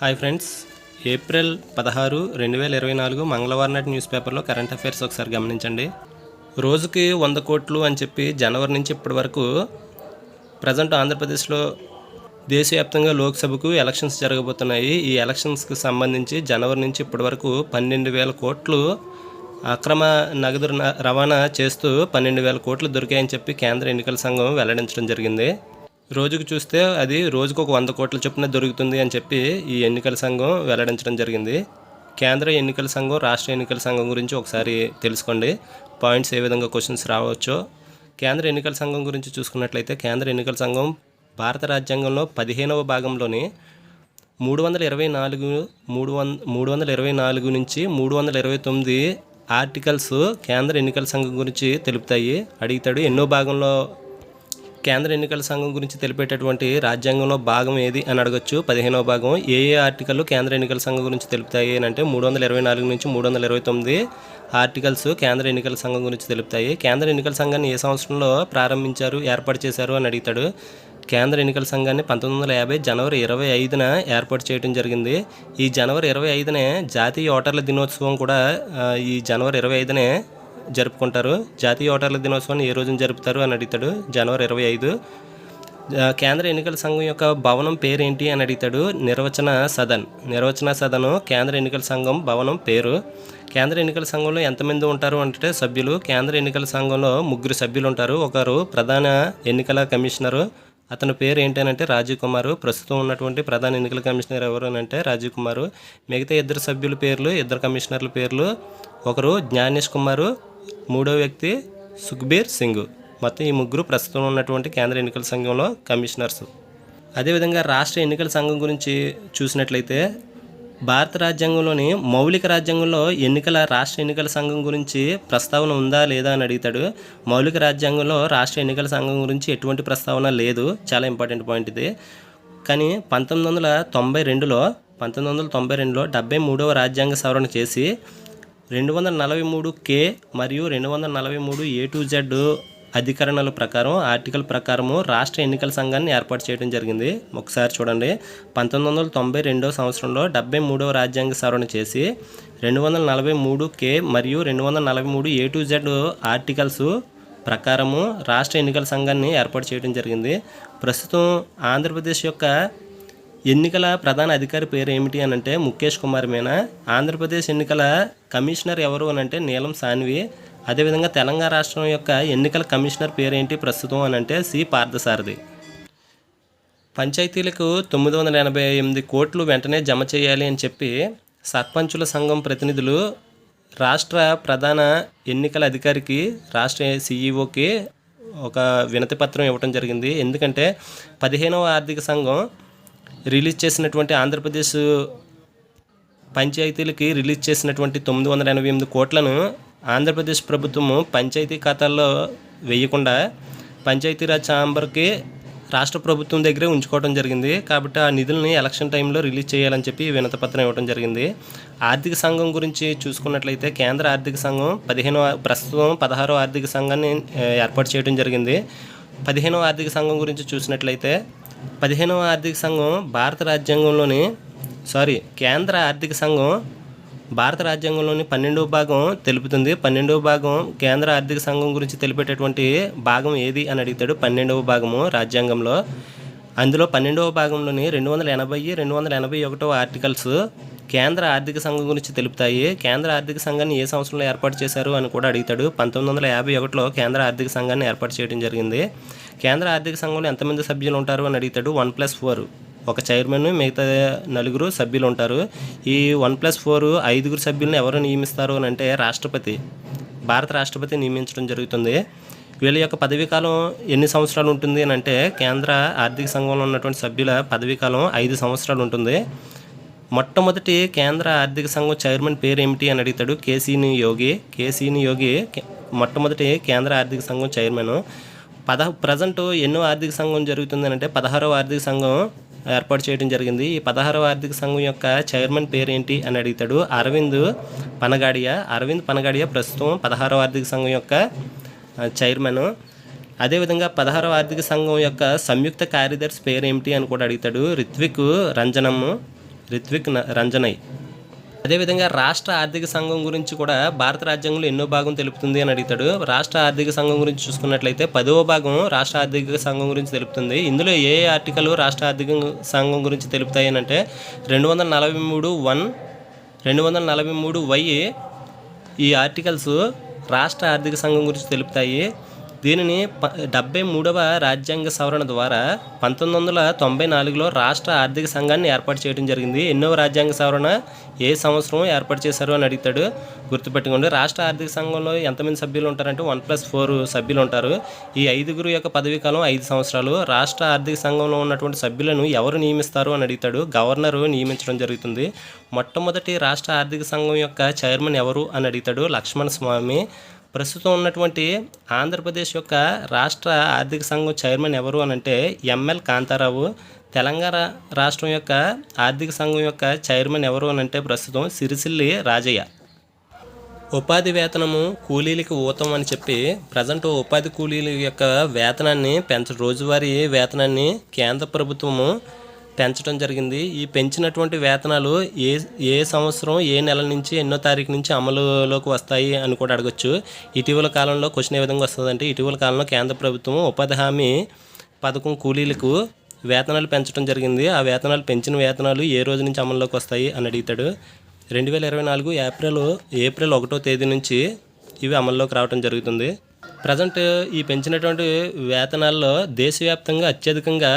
Hi friends April పదహారు రెండు వేల ఇరవై నాలుగు మంగళవారం నాటి న్యూస్ పేపర్లో కరెంట్ అఫైర్స్ ఒకసారి గమనించండి. రోజుకి వంద కోట్లు అని చెప్పి జనవరి నుంచి ఇప్పటి వరకు ప్రజెంట్ ఆంధ్రప్రదేశ్లో దేశవ్యాప్తంగా లోక్సభకు ఎలక్షన్స్ జరగబోతున్నాయి. ఈ ఎలక్షన్స్కి సంబంధించి జనవరి నుంచి ఇప్పటి వరకు పన్నెండు వేల కోట్లు అక్రమ నగదు రవాణా చేస్తూ పన్నెండు వేల కోట్లు దొరికాయని చెప్పి కేంద్ర ఎన్నికల సంఘం వెల్లడించడం జరిగింది. రోజుకు చూస్తే అది రోజుకు ఒక వంద కోట్ల చొప్పున దొరుకుతుంది అని చెప్పి ఈ ఎన్నికల సంఘం వెల్లడించడం జరిగింది. కేంద్ర ఎన్నికల సంఘం రాష్ట్ర ఎన్నికల సంఘం గురించి ఒకసారి తెలుసుకోండి. పాయింట్స్ ఏ విధంగా క్వశ్చన్స్ రావచ్చో. కేంద్ర ఎన్నికల సంఘం గురించి చూసుకున్నట్లయితే కేంద్ర ఎన్నికల సంఘం భారత రాజ్యాంగంలో పదిహేనవ భాగంలోని మూడు వందల ఇరవై నాలుగు మూడు వంద మూడు వందల ఇరవై నాలుగు నుంచి మూడు వందల ఇరవై తొమ్మిది ఆర్టికల్స్ కేంద్ర ఎన్నికల సంఘం గురించి తెలుపుతాయి. అడుగుతాడు ఎన్నో భాగంలో కేంద్ర ఎన్నికల సంఘం గురించి తెలిపేటటువంటి రాజ్యాంగంలో భాగం ఏది అని అడగచ్చు. పదిహేనవ భాగం ఏ ఏ ఆర్టికల్లు కేంద్ర ఎన్నికల సంఘం గురించి తెలుపుతాయి అని అంటే మూడు వందల ఇరవై నాలుగు నుంచి మూడు వందల ఇరవై తొమ్మిది ఆర్టికల్స్ కేంద్ర ఎన్నికల సంఘం గురించి తెలుపుతాయి. కేంద్ర ఎన్నికల సంఘాన్ని ఏ సంవత్సరంలో ప్రారంభించారు ఏర్పాటు చేశారు అని అడుగుతాడు. కేంద్ర ఎన్నికల సంఘాన్ని పంతొమ్మిది వందల యాభై జనవరి ఇరవై ఐదున ఏర్పాటు చేయడం జరిగింది. ఈ జనవరి ఇరవై ఐదునే జాతీయ ఓటర్ల దినోత్సవం కూడా ఈ జనవరి ఇరవై ఐదునే జరుపుకుంటారు. జాతీయ ఓటర్ల దినోత్సవాన్ని ఏ రోజున జరుపుతారు అని అడుగుతాడు. జనవరి ఇరవై ఐదు. కేంద్ర ఎన్నికల సంఘం యొక్క భవనం పేరేంటి అని అడుగుతాడు నిర్వచన సదన్. నిర్వచన సదను కేంద్ర ఎన్నికల సంఘం భవనం పేరు. కేంద్ర ఎన్నికల సంఘంలో ఎంతమంది ఉంటారు అంటే సభ్యులు. కేంద్ర ఎన్నికల సంఘంలో ముగ్గురు సభ్యులు ఉంటారు. ఒకరు ప్రధాన ఎన్నికల కమిషనరు. అతని పేరు ఏంటంటే రాజీవ్ కుమార్. ప్రస్తుతం ఉన్నటువంటి ప్రధాన ఎన్నికల కమిషనర్ ఎవరు అని అంటే రాజీవ్ కుమార్. మిగతా ఇద్దరు సభ్యుల పేర్లు ఇద్దరు కమిషనర్ల పేర్లు. ఒకరు జ్ఞానేష్ కుమారు. మూడో వ్యక్తి సుఖ్బీర్ సింగ్. మొత్తం ఈ ముగ్గురు ప్రస్తుతం ఉన్నటువంటి కేంద్ర ఎన్నికల సంఘంలో కమిషనర్స్. అదేవిధంగా రాష్ట్ర ఎన్నికల సంఘం గురించి చూసినట్లయితే భారత రాజ్యాంగంలోని మౌలిక రాజ్యాంగంలో ఎన్నికల రాష్ట్ర ఎన్నికల సంఘం గురించి ప్రస్తావన ఉందా లేదా అని అడుగుతాడు. మౌలిక రాజ్యాంగంలో రాష్ట్ర ఎన్నికల సంఘం గురించి ఎటువంటి ప్రస్తావన లేదు. చాలా ఇంపార్టెంట్ పాయింట్ ఇది. కానీ పంతొమ్మిది వందల తొంభై రెండులో పంతొమ్మిది వందల తొంభై రెండులో డెబ్బై మూడవ రాజ్యాంగ సవరణ చేసి రెండు వందల నలభై మూడు కే మరియు రెండు వందల నలభై మూడు ఏ టు జెడ్ అధికరణల ప్రకారం ఆర్టికల్ ప్రకారము రాష్ట్ర ఎన్నికల సంఘాన్ని ఏర్పాటు చేయడం జరిగింది. ఒకసారి చూడండి. పంతొమ్మిది వందల తొంభై రెండవ సంవత్సరంలో డెబ్బై మూడవ రాజ్యాంగ సవరణ చేసి రెండు వందల నలభై మూడు కే మరియు రెండు వందల నలభై మూడు ఏ టు జెడ్ ఆర్టికల్స్ ప్రకారము రాష్ట్ర ఎన్నికల సంఘాన్ని ఏర్పాటు చేయడం జరిగింది. ప్రస్తుతం ఆంధ్రప్రదేశ్ యొక్క ఎన్నికల ప్రధాన అధికారి పేరు ఏమిటి అని అంటే ముఖేష్ కుమార్ మీనా. ఆంధ్రప్రదేశ్ ఎన్నికల కమిషనర్ ఎవరు అని అంటే నీలం సాన్వి. అదేవిధంగా తెలంగాణ రాష్ట్రం యొక్క ఎన్నికల కమిషనర్ పేరు ఏంటి ప్రస్తుతం అని అంటే సి పార్థసారథి. పంచాయతీలకు తొమ్మిది వందల ఎనభై ఎనిమిది కోట్లు వెంటనే జమ చేయాలి అని చెప్పి సర్పంచుల సంఘం ప్రతినిధులు రాష్ట్ర ప్రధాన ఎన్నికల అధికారికి రాష్ట్ర సీఈఓకి ఒక వినతి పత్రం ఇవ్వడం జరిగింది. ఎందుకంటే పదిహేనవ ఆర్థిక సంఘం రిలీజ్ చేసినటువంటి ఆంధ్రప్రదేశ్ పంచాయతీలకి రిలీజ్ చేసినటువంటి తొమ్మిది వందల ఎనభై ఎనిమిది కోట్లను ఆంధ్రప్రదేశ్ ప్రభుత్వము పంచాయతీ ఖాతాల్లో వేయకుండా పంచాయతీరాజ్ ఛాంబర్కి రాష్ట్ర ప్రభుత్వం దగ్గరే ఉంచుకోవడం జరిగింది. కాబట్టి ఆ నిధుల్ని ఎలక్షన్ టైంలో రిలీజ్ చేయాలని చెప్పి వినతపత్రం ఇవ్వడం జరిగింది. ఆర్థిక సంఘం గురించి చూసుకున్నట్లయితే కేంద్ర ఆర్థిక సంఘం పదిహేను ప్రస్తుతం పదహారో ఆర్థిక సంఘాన్ని ఏర్పాటు చేయడం జరిగింది. పదిహేనో ఆర్థిక సంఘం గురించి చూసినట్లయితే పదిహేనవ ఆర్థిక సంఘం భారత రాజ్యాంగంలోని సారీ కేంద్ర ఆర్థిక సంఘం భారత రాజ్యాంగంలోని పన్నెండవ భాగం తెలుపుతుంది. పన్నెండవ భాగం కేంద్ర ఆర్థిక సంఘం గురించి తెలిపేటటువంటి భాగం ఏది అని అడుగుతాడు పన్నెండవ భాగము రాజ్యాంగంలో. అందులో పన్నెండవ భాగంలోని రెండు వందల ఎనభై రెండు వందల ఎనభై ఒకటవ ఆర్టికల్స్ కేంద్ర ఆర్థిక సంఘం గురించి తెలుపుతాయి. కేంద్ర ఆర్థిక సంఘాన్ని ఏ సంవత్సరంలో ఏర్పాటు చేశారు అని కూడా అడుగుతాడు పంతొమ్మిది వందల యాభై ఒకటిలో కేంద్ర ఆర్థిక సంఘాన్ని ఏర్పాటు చేయడం జరిగింది. కేంద్ర ఆర్థిక సంఘంలో ఎంతమంది సభ్యులు ఉంటారు అని అడుగుతాడు వన్ ప్లస్ ఫోర్. ఒక చైర్మన్ మిగతా నలుగురు సభ్యులు ఉంటారు. ఈ వన్ ప్లస్ ఫోర్ ఐదుగురు సభ్యులను ఎవరు నియమిస్తారు అని అంటే రాష్ట్రపతి. భారత రాష్ట్రపతి నియమించడం జరుగుతుంది. వీళ్ళ యొక్క పదవీకాలం ఎన్ని సంవత్సరాలు ఉంటుంది అని అంటే కేంద్ర ఆర్థిక సంఘంలో ఉన్నటువంటి సభ్యుల పదవీకాలం ఐదు సంవత్సరాలు ఉంటుంది. మొట్టమొదటి కేంద్ర ఆర్థిక సంఘం చైర్మన్ పేరు ఏమిటి అని అడుగుతాడు కేసీని యోగి కేసీని యోగి. కే- మొట్టమొదటి కేంద్ర ఆర్థిక సంఘం చైర్మన్. పద ప్రజెంట్ ఎన్నో ఆర్థిక సంఘం జరుగుతుంది అంటే పదహారవ ఆర్థిక సంఘం ఏర్పాటు చేయడం జరిగింది. ఈ పదహారవ ఆర్థిక సంఘం యొక్క చైర్మన్ పేరు ఏంటి అని అడుగుతాడు. అరవింద్ పనగాడియా. అరవింద్ పనగాడియా ప్రస్తుతం పదహారవ ఆర్థిక సంఘం యొక్క చైర్మన్. అదేవిధంగా పదహారవ ఆర్థిక సంఘం యొక్క సంయుక్త కార్యదర్శి పేరు ఏమిటి అని కూడా అడుగుతాడు. రిత్విక్ రంజనమ్ రిత్విక్ న- రంజనయ్ అదేవిధంగా రాష్ట్ర ఆర్థిక సంఘం గురించి కూడా భారత రాజ్యాంగంలో ఎన్నో భాగం తెలుపుతుంది అని అడుగుతాడు. రాష్ట్ర ఆర్థిక సంఘం గురించి చూసుకున్నట్లయితే పదవ భాగం రాష్ట్ర ఆర్థిక సంఘం గురించి తెలుపుతుంది. ఇందులో ఏ ఆర్టికల్ రాష్ట్ర ఆర్థిక సంఘం గురించి తెలుపుతాయి అని అంటే రెండు వందల నలభై మూడు వన్ రెండు వందల నలభై మూడు వై ఈ ఆర్టికల్స్ రాష్ట్ర ఆర్థిక సంఘం గురించి తెలుపుతాయి. దీనిని ప డెబ్బై మూడవ రాజ్యాంగ సవరణ ద్వారా పంతొమ్మిది వందల తొంభై నాలుగులో రాష్ట్ర ఆర్థిక సంఘాన్ని ఏర్పాటు చేయడం జరిగింది. ఎన్నో రాజ్యాంగ సవరణ ఏ సంవత్సరం ఏర్పాటు చేశారు అని అడుగుతాడు. గుర్తుపెట్టుకోండి రాష్ట్ర ఆర్థిక సంఘంలో ఎంతమంది సభ్యులు ఉంటారంటే వన్ ప్లస్ ఫోర్ సభ్యులు ఉంటారు. ఈ ఐదుగురు యొక్క పదవీ కాలం ఐదు సంవత్సరాలు. రాష్ట్ర ఆర్థిక సంఘంలో ఉన్నటువంటి సభ్యులను ఎవరు నియమిస్తారు అని అడుగుతాడు. గవర్నరు నియమించడం జరుగుతుంది. మొట్టమొదటి రాష్ట్ర ఆర్థిక సంఘం యొక్క చైర్మన్ ఎవరు అని అడుగుతాడు. లక్ష్మణ స్వామి ప్రస్తుతం ఉన్నటువంటి ఆంధ్రప్రదేశ్ యొక్క రాష్ట్ర ఆర్థిక సంఘం చైర్మన్ ఎవరు అని అంటే ఎంఎల్ కాంతారావు. తెలంగాణ రాష్ట్రం యొక్క ఆర్థిక సంఘం యొక్క చైర్మన్ ఎవరు అని అంటే ప్రస్తుతం సిరిసిల్లి రాజయ్య. ఉపాధి వేతనము కూలీలకి ఊతం అని చెప్పి ప్రజెంట్ ఉపాధి కూలీల యొక్క వేతనాన్ని పెంచ రోజువారీ వేతనాన్ని కేంద్ర ప్రభుత్వము పెంచడం జరిగింది. ఈ పెంచినటువంటి వేతనాలు ఏ ఏ సంవత్సరం ఏ నెల నుంచి ఎన్నో తారీఖు నుంచి అమలులోకి వస్తాయి అని కూడా అడగచ్చు. ఇటీవల కాలంలో క్వశ్చన్ ఏ విధంగా వస్తుందంటే ఇటీవల కాలంలో కేంద్ర ప్రభుత్వం ఉపాధి హామీ పథకం కూలీలకు వేతనాలు పెంచడం జరిగింది. ఆ వేతనాలు పెంచిన వేతనాలు ఏ రోజు నుంచి అమల్లోకి వస్తాయి అని అడుగుతాడు. రెండు వేల ఇరవై నాలుగు ఏప్రిల్ ఏప్రిల్ ఒకటో తేదీ నుంచి ఇవి అమల్లోకి రావడం జరుగుతుంది. ప్రజెంట్ ఈ పెంచినటువంటి వేతనాల్లో దేశవ్యాప్తంగా అత్యధికంగా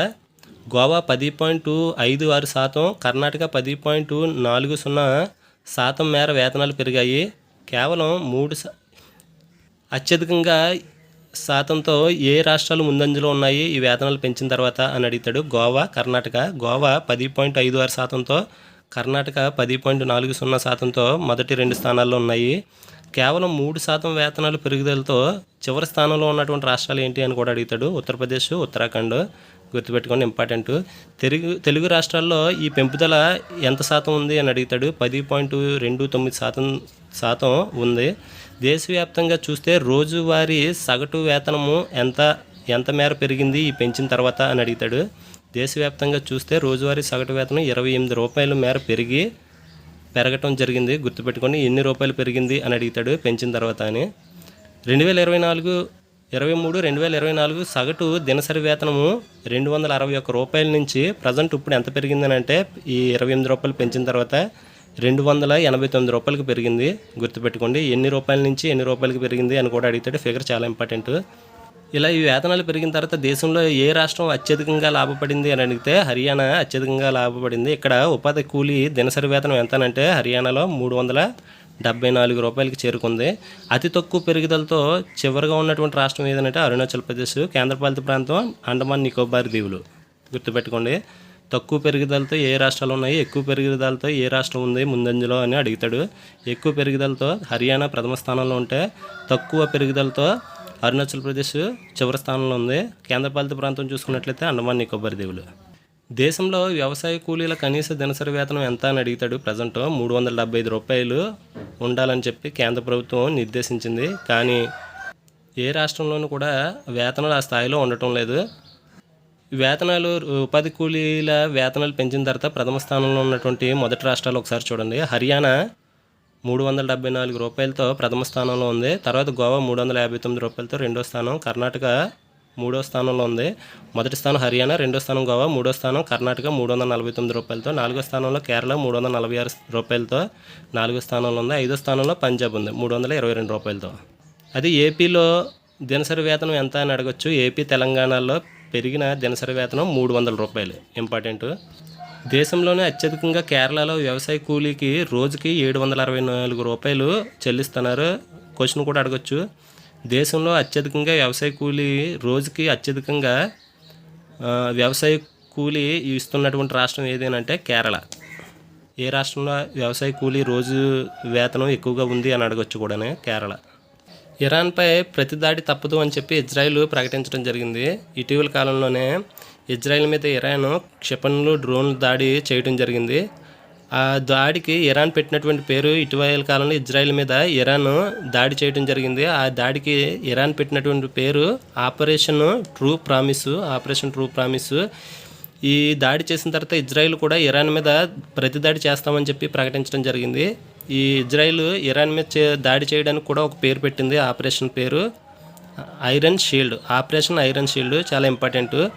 గోవా పది పాయింట్ ఐదు ఆరు శాతం కర్ణాటక పది పాయింట్ నాలుగు సున్నా శాతం మేర వేతనాలు పెరిగాయి. కేవలం మూడు అత్యధికంగా శాతంతో ఏ రాష్ట్రాలు ముందంజలో ఉన్నాయి? ఈ వేతనాలు పెంచిన తర్వాత అని అడుగుతాడు గోవా కర్ణాటక. గోవా పది పాయింట్ ఐదు ఆరు శాతంతో కర్ణాటక పది పాయింట్ నాలుగు సున్నా శాతంతో మొదటి రెండు స్థానాల్లో ఉన్నాయి. కేవలం మూడు శాతం వేతనాలు పెరుగుదలతో చివరి స్థానంలో ఉన్నటువంటి రాష్ట్రాలు ఏంటి అని కూడా అడుగుతాడు ఉత్తరప్రదేశ్ ఉత్తరాఖండ్. గుర్తుపెట్టుకోండి ఇంపార్టెంట్. తెలుగు తెలుగు రాష్ట్రాల్లో ఈ పెంపుదల ఎంత శాతం ఉంది అని అడుగుతాడు. పది పాయింట్ రెండు తొమ్మిది శాతం శాతం ఉంది. దేశవ్యాప్తంగా చూస్తే రోజువారీ సగటు వేతనము ఎంత ఎంత మేర పెరిగింది ఈ పెంచిన తర్వాత అని అడుగుతాడు. దేశవ్యాప్తంగా చూస్తే రోజువారీ సగటు వేతనం ఇరవై ఎనిమిది రూపాయల మేర పెరిగి పెరగటం జరిగింది. గుర్తుపెట్టుకొని ఎన్ని రూపాయలు పెరిగింది అని అడుగుతాడు పెంచిన తర్వాత అని. రెండు వేల ఇరవై నాలుగు ఇరవై మూడు రెండు వేల ఇరవై నాలుగు సగటు దినసరి వేతనము రెండు వందల అరవై ఒక్క రూపాయల నుంచి ప్రజెంట్ ఇప్పుడు ఎంత పెరిగిందని అంటే ఈ ఇరవై ఎనిమిది రూపాయలు పెంచిన తర్వాత రెండు వందల ఎనభై తొమ్మిది రూపాయలకి పెరిగింది. గుర్తుపెట్టుకోండి ఎన్ని రూపాయల నుంచి ఎన్ని రూపాయలకి పెరిగింది అని కూడా అడిగితే ఫిగర్ చాలా ఇంపార్టెంట్. ఇలా ఈ వేతనాలు పెరిగిన తర్వాత దేశంలో ఏ రాష్ట్రం అత్యధికంగా లాభపడింది అని అడిగితే హర్యానా అత్యధికంగా లాభపడింది. ఇక్కడ ఉపాధి కూలీ దినసరి వేతనం ఎంతనంటే హర్యానాలో మూడు వందల డెబ్బై నాలుగు రూపాయలకి చేరుకుంది. అతి తక్కువ పెరుగుదలతో చివరిగా ఉన్నటువంటి రాష్ట్రం ఏదంటే అరుణాచల్ ప్రదేశ్ కేంద్రపాలిత ప్రాంతం అండమాన్ నికోబార్ దీవులు. గుర్తుపెట్టుకోండి తక్కువ పెరుగుదలతో ఏ రాష్ట్రాలు ఉన్నాయి? ఎక్కువ పెరుగుదలతో ఏ రాష్ట్రం ఉంది? ముందంజలో అని అడుగుతాడు. ఎక్కువ పెరుగుదలతో హర్యానా ప్రథమ స్థానంలో ఉంటే తక్కువ పెరుగుదలతో అరుణాచల్ ప్రదేశ్ చివరి స్థానంలో ఉంది. కేంద్రపాలిత ప్రాంతం చూసుకున్నట్లయితే అండమాన్ నికోబార్ దీవులు. దేశంలో వ్యవసాయ కూలీల కనీస దినసరి వేతనం ఎంత అని అడుగుతాడు ప్రజెంట్. మూడు వందల డెబ్బై ఐదు రూపాయలు ఉండాలని చెప్పి కేంద్ర ప్రభుత్వం నిర్దేశించింది. కానీ ఏ రాష్ట్రంలోనూ కూడా వేతనాలు ఆ స్థాయిలో ఉండటం లేదు. వేతనాలు ఉపాధి కూలీల వేతనాలు పెంచిన తర్వాత ప్రథమ స్థానంలో ఉన్నటువంటి మొదటి రాష్ట్రాలు ఒకసారి చూడండి. హర్యానా మూడు వందల డెబ్బై నాలుగు రూపాయలతో ప్రథమ స్థానంలో ఉంది. తర్వాత గోవా మూడు వందల యాభై తొమ్మిది రూపాయలతో రెండో స్థానం. కర్ణాటక మూడో స్థానంలో ఉంది. మొదటి స్థానం హర్యానా రెండో స్థానం గోవా మూడో స్థానం కర్ణాటక మూడు వందల నలభై తొమ్మిది రూపాయలతో నాలుగో స్థానంలో కేరళ మూడు వందల నలభై ఆరు రూపాయలతో నాలుగో స్థానంలో ఉంది ఐదో స్థానంలో పంజాబ్ ఉంది మూడు వందల ఇరవై రెండు రూపాయలతో. అది ఏపీలో దినసరి వేతనం ఎంత అని అడగచ్చు. ఏపీ తెలంగాణలో పెరిగిన దినసరి వేతనం మూడు వందల రూపాయలు. ఇంపార్టెంట్. దేశంలోనే అత్యధికంగా కేరళలో వ్యవసాయ కూలీకి రోజుకి ఏడు వందల అరవై నాలుగు రూపాయలు చెల్లిస్తున్నారు. క్వశ్చన్ కూడా అడగచ్చు. దేశంలో అత్యధికంగా వ్యవసాయ కూలీ రోజుకి అత్యధికంగా వ్యవసాయ కూలీ ఇస్తున్నటువంటి రాష్ట్రం ఏదేనంటే కేరళ. ఏ రాష్ట్రంలో వ్యవసాయ కూలీ రోజు వేతనం ఎక్కువగా ఉంది అని అడగొచ్చు కూడా కేరళ. ఇరాన్పై ప్రతిదాడి తప్పదు అని చెప్పి ఇజ్రాయెల్ ప్రకటించడం జరిగింది. ఇటీవల కాలంలోనే ఇజ్రాయెల్ మీద ఇరాన్ క్షిపణులు డ్రోన్లు దాడి చేయడం జరిగింది. ఆ దాడికి ఇరాన్ పెట్టినటువంటి పేరు ఇటీవల కాలంలో ఇజ్రాయెల్ మీద ఇరాన్ దాడి చేయడం జరిగింది. ఆ దాడికి ఇరాన్ పెట్టినటువంటి పేరు operation true promise operation true promise. ఈ దాడి చేసిన తర్వాత ఇజ్రాయెల్ కూడా ఇరాన్ మీద ప్రతి దాడి చేస్తామని చెప్పి ప్రకటించడం జరిగింది. ఈ ఇజ్రాయెల్ ఇరాన్ మీద దాడి చేయడానికి కూడా ఒక పేరు పెట్టింది ఆపరేషన్ పేరు iron shield. Operation iron shield చాలా ఇంపార్టెంట్.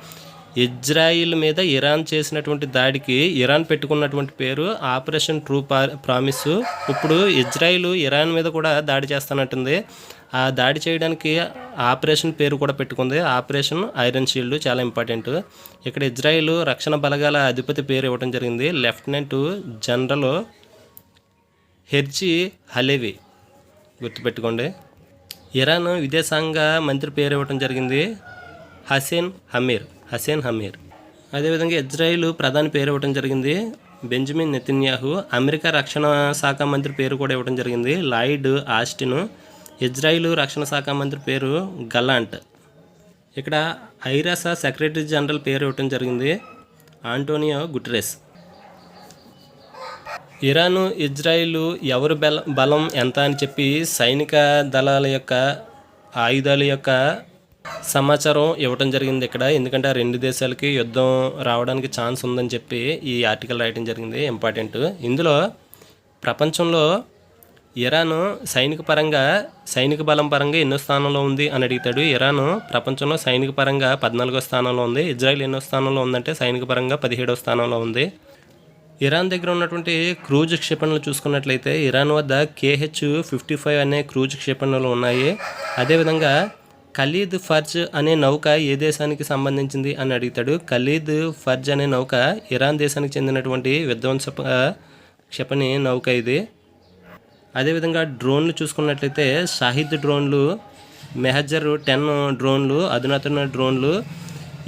ఇజ్రాయిల్ మీద ఇరాన్ చేసినటువంటి దాడికి ఇరాన్ పెట్టుకున్నటువంటి పేరు ఆపరేషన్ ట్రూ ప్రామిస్. ఇప్పుడు ఇజ్రాయిల్ ఇరాన్ మీద కూడా దాడి చేస్తానంటుంది ఆ దాడి చేయడానికి ఆపరేషన్ పేరు కూడా పెట్టుకుంది. ఆపరేషన్ ఐరన్ షీల్డ్ చాలా ఇంపార్టెంట్. ఇక్కడ ఇజ్రాయిల్ రక్షణ బలగాల అధిపతి పేరు ఇవ్వడం జరిగింది. Lieutenant general Herzi Halevi. గుర్తుపెట్టుకోండి. ఇరాన్ విదేశాంగ మంత్రి పేరు ఇవ్వడం జరిగింది. హసేన్ హమీర్. హసేన్ హమీర్. అదేవిధంగా ఇజ్రాయిల్ ప్రధాని పేరు ఇవ్వడం జరిగింది. బెంజమిన్ నితిన్యాహు అమెరికా రక్షణ శాఖ మంత్రి పేరు కూడా ఇవ్వడం జరిగింది. లాయిడ్ ఆస్టిన్ ఇజ్రాయిల్ రక్షణ శాఖ మంత్రి పేరు గలాంట్. ఇక్కడ ఐరాసా సెక్రటరీ జనరల్ పేరు ఇవ్వడం జరిగింది. ఆంటోనియో గుటరెస్. ఇరాను ఇజ్రాయిల్ ఎవరు బల బలం ఎంత అని చెప్పి సైనిక దళాల యొక్క ఆయుధాల యొక్క సమాచారం ఇవ్వటం జరిగింది ఇక్కడ. ఎందుకంటే ఆ రెండు దేశాలకి యుద్ధం రావడానికి ఛాన్స్ ఉందని చెప్పి ఈ ఆర్టికల్ రాయటం జరిగింది. ఇంపార్టెంట్. ఇందులో ప్రపంచంలో ఇరాను సైనిక పరంగా సైనిక బలం పరంగా ఎన్నో స్థానంలో ఉంది అని అడుగుతాడు. ఇరాను ప్రపంచంలో సైనిక పరంగా పద్నాలుగో స్థానంలో ఉంది. ఇజ్రాయెల్ ఎన్నో స్థానంలో ఉందంటే సైనిక పరంగా పదిహేడవ స్థానంలో ఉంది. ఇరాన్ దగ్గర ఉన్నటువంటి క్రూజ్ క్షిపణులు చూసుకున్నట్లయితే ఇరాన్ వద్ద కేహెచ్ ఫిఫ్టీ ఫైవ్ అనే క్రూజ్ క్షిపణులు ఉన్నాయి. అదేవిధంగా ఖలీద్ ఫర్జ్ అనే నౌక ఏ దేశానికి సంబంధించింది అని అడుగుతాడు. ఖలీద్ ఫర్జ్ అనే నౌక ఇరాన్ దేశానికి చెందినటువంటి విధ్వంస క్షిపణి నౌక ఇది. అదేవిధంగా డ్రోన్లు చూసుకున్నట్లయితే షాహిద్ డ్రోన్లు మెహజర్ టెన్ డ్రోన్లు అధునాతన డ్రోన్లు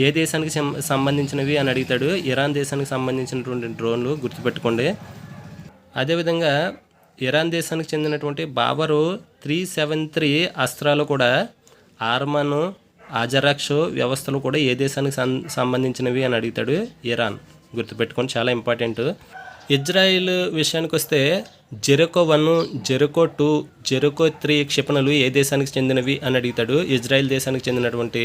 ఏ దేశానికి సం- సంబంధించినవి అని అడుగుతాడు. ఇరాన్ దేశానికి సంబంధించినటువంటి డ్రోన్లు గుర్తుపెట్టుకోండి. అదేవిధంగా ఇరాన్ దేశానికి చెందినటువంటి బాబరు త్రీ సెవెన్ త్రీ అస్త్రాలు కూడా ఆర్మన్ ఆజరాక్షో వ్యవస్థలు కూడా ఏ దేశానికి సంబంధించినవి అని అడుగుతాడు ఇరాన్. గుర్తుపెట్టుకొని చాలా ఇంపార్టెంట్. ఇజ్రాయిల్ విషయానికి వస్తే Jericho one Jericho two Jericho three క్షిపణులు ఏ దేశానికి చెందినవి అని అడుగుతాడు. ఇజ్రాయిల్ దేశానికి చెందినటువంటి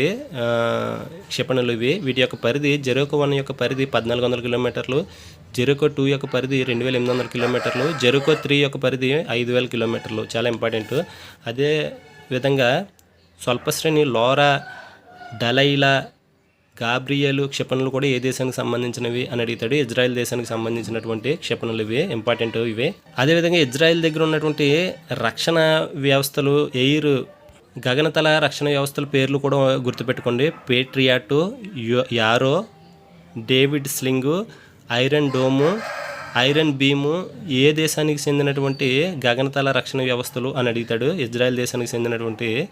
క్షిపణులు ఇవి. వీటి యొక్క పరిధి జెరోకో వన్ యొక్క పరిధి పద్నాలుగు వందల కిలోమీటర్లు జెరకో టూ యొక్క పరిధి రెండు వేల ఎనిమిది వందల కిలోమీటర్లు జెరకో త్రీ యొక్క పరిధి ఐదు వేల కిలోమీటర్లు. చాలా ఇంపార్టెంట్. అదే విధంగా స్వల్పశ్రేణి లోరా డలైలా గాబ్రియలు క్షిపణులు కూడా ఏ దేశానికి సంబంధించినవి అని అడుగుతాడు. ఇజ్రాయెల్ దేశానికి సంబంధించినటువంటి క్షిపణులు ఇవి ఇంపార్టెంట్ ఇవే. అదేవిధంగా ఇజ్రాయెల్ దగ్గర ఉన్నటువంటి రక్షణ వ్యవస్థలు ఎయిర్ గగనతల రక్షణ వ్యవస్థల పేర్లు కూడా గుర్తుపెట్టుకోండి. పేట్రియాటు యో- arrow David sling iron dome iron beam ఏ దేశానికి చెందినటువంటి గగనతల రక్షణ వ్యవస్థలు అని అడుగుతాడు. ఇజ్రాయెల్ దేశానికి చెందినటువంటి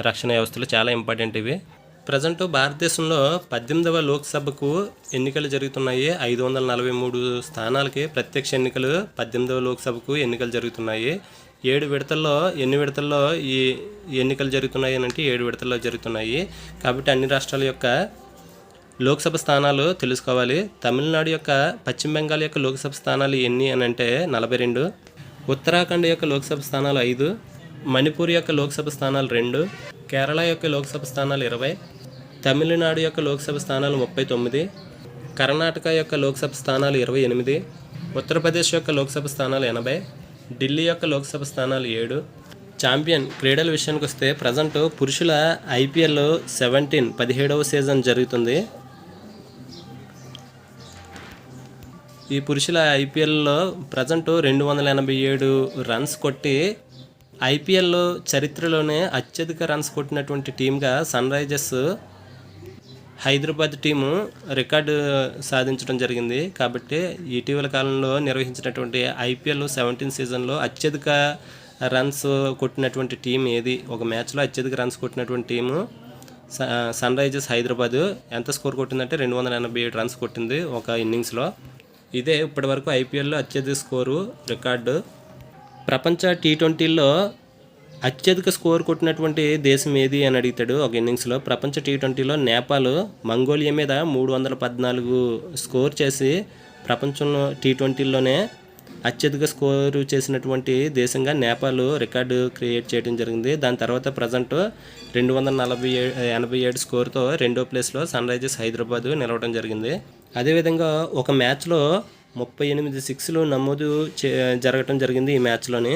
రక్షణ వ్యవస్థలు చాలా ఇంపార్టెంట్ ఇవి. ప్రజెంట్ భారతదేశంలో పద్దెనిమిదవ లోక్సభకు ఎన్నికలు జరుగుతున్నాయి. ఐదు వందల నలభై మూడు స్థానాలకి ప్రత్యక్ష ఎన్నికలు పద్దెనిమిదవ లోక్సభకు ఎన్నికలు జరుగుతున్నాయి. ఏడు విడతల్లో ఎన్ని విడతల్లో ఈ ఎన్నికలు జరుగుతున్నాయి అని అంటే ఏడు విడతల్లో జరుగుతున్నాయి. కాబట్టి అన్ని రాష్ట్రాల యొక్క లోక్సభ స్థానాలు తెలుసుకోవాలి. తమిళనాడు యొక్క పశ్చిమ బెంగాల్ యొక్క లోక్సభ స్థానాలు ఎన్ని అని అంటే నలభై రెండు. ఉత్తరాఖండ్ యొక్క లోక్సభ స్థానాలు ఐదు. మణిపూర్ యొక్క లోక్సభ స్థానాలు రెండు కేరళ యొక్క లోక్సభ స్థానాలు ఇరవై తమిళనాడు యొక్క లోక్సభ స్థానాలు ముప్పై తొమ్మిది కర్ణాటక యొక్క లోక్సభ స్థానాలు ఇరవై ఎనిమిది ఉత్తరప్రదేశ్ యొక్క లోక్సభ స్థానాలు ఎనభై ఢిల్లీ యొక్క లోక్సభ స్థానాలు ఏడు. ఛాంపియన్ క్రీడల విషయానికి వస్తే ప్రజెంట్ పురుషుల ఐపీఎల్ సెవెంటీన్ పదిహేడవ సీజన్ జరుగుతుంది. ఈ పురుషుల ఐపీఎల్లో ప్రజెంట్ రెండు వందల ఎనభై ఏడు రన్స్ కొట్టి ఐపీఎల్లో చరిత్రలోనే అత్యధిక రన్స్ కొట్టినటువంటి టీంగా Sunrisers Hyderabad team record సాధించడం జరిగింది. కాబట్టి ఇటీవల కాలంలో నిర్వహించినటువంటి ఐపీఎల్ సెవెంటీన్ సీజన్లో అత్యధిక రన్స్ కొట్టినటువంటి టీం ఏది? ఒక మ్యాచ్లో అత్యధిక రన్స్ కొట్టినటువంటి టీము స- సన్ రైజర్స్ హైదరాబాద్. ఎంత స్కోర్ కొట్టిందంటే రెండు వందల ఎనభై ఏడు రన్స్ కొట్టింది ఒక ఇన్నింగ్స్లో. ఇదే ఇప్పటివరకు ఐపీఎల్లో అత్యధిక స్కోరు రికార్డు. ప్రపంచ టీ ట్వంటీల్లో అత్యధిక స్కోర్ కొట్టినటువంటి దేశం ఏది అని అడుగుతాడు ఒక ఇన్నింగ్స్లో. ప్రపంచ టీ ట్వంటీలో నేపాల్ మంగోలియా మీద మూడు వందల పద్నాలుగు స్కోర్ చేసి ప్రపంచంలో టీ ట్వంటీలోనే అత్యధిక స్కోరు చేసినటువంటి దేశంగా నేపాల్ రికార్డు క్రియేట్ చేయడం జరిగింది. దాని తర్వాత ప్రజెంట్ రెండు వందల నలభై ఏ- ఎనభై ఏడు స్కోర్తో రెండో ప్లేస్లో సన్ రైజర్స్ హైదరాబాద్ నిలవడం జరిగింది. అదేవిధంగా ఒక మ్యాచ్లో ముప్పై ఎనిమిది సిక్స్లు నమోదు చే జరగటం జరిగింది ఈ మ్యాచ్లోని.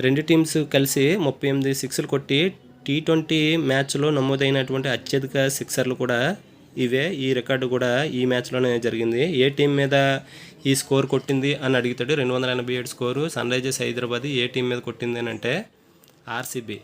రెండు టీమ్స్ కలిసి ముప్పై ఎనిమిది సిక్స్లు కొట్టి టీ ట్వంటీ మ్యాచ్లో నమోదైనటువంటి అత్యధిక సిక్సర్లు కూడా ఇవే. ఈ రికార్డు కూడా ఈ మ్యాచ్లోనే జరిగింది. ఏ టీం మీద ఈ స్కోర్ కొట్టింది అని అడుగుతాడు రెండు వందల ఎనభై ఏడు స్కోరు సన్ రైజర్స్ హైదరాబాద్ ఏ టీం మీద కొట్టింది అని అంటే ఆర్సీబీ.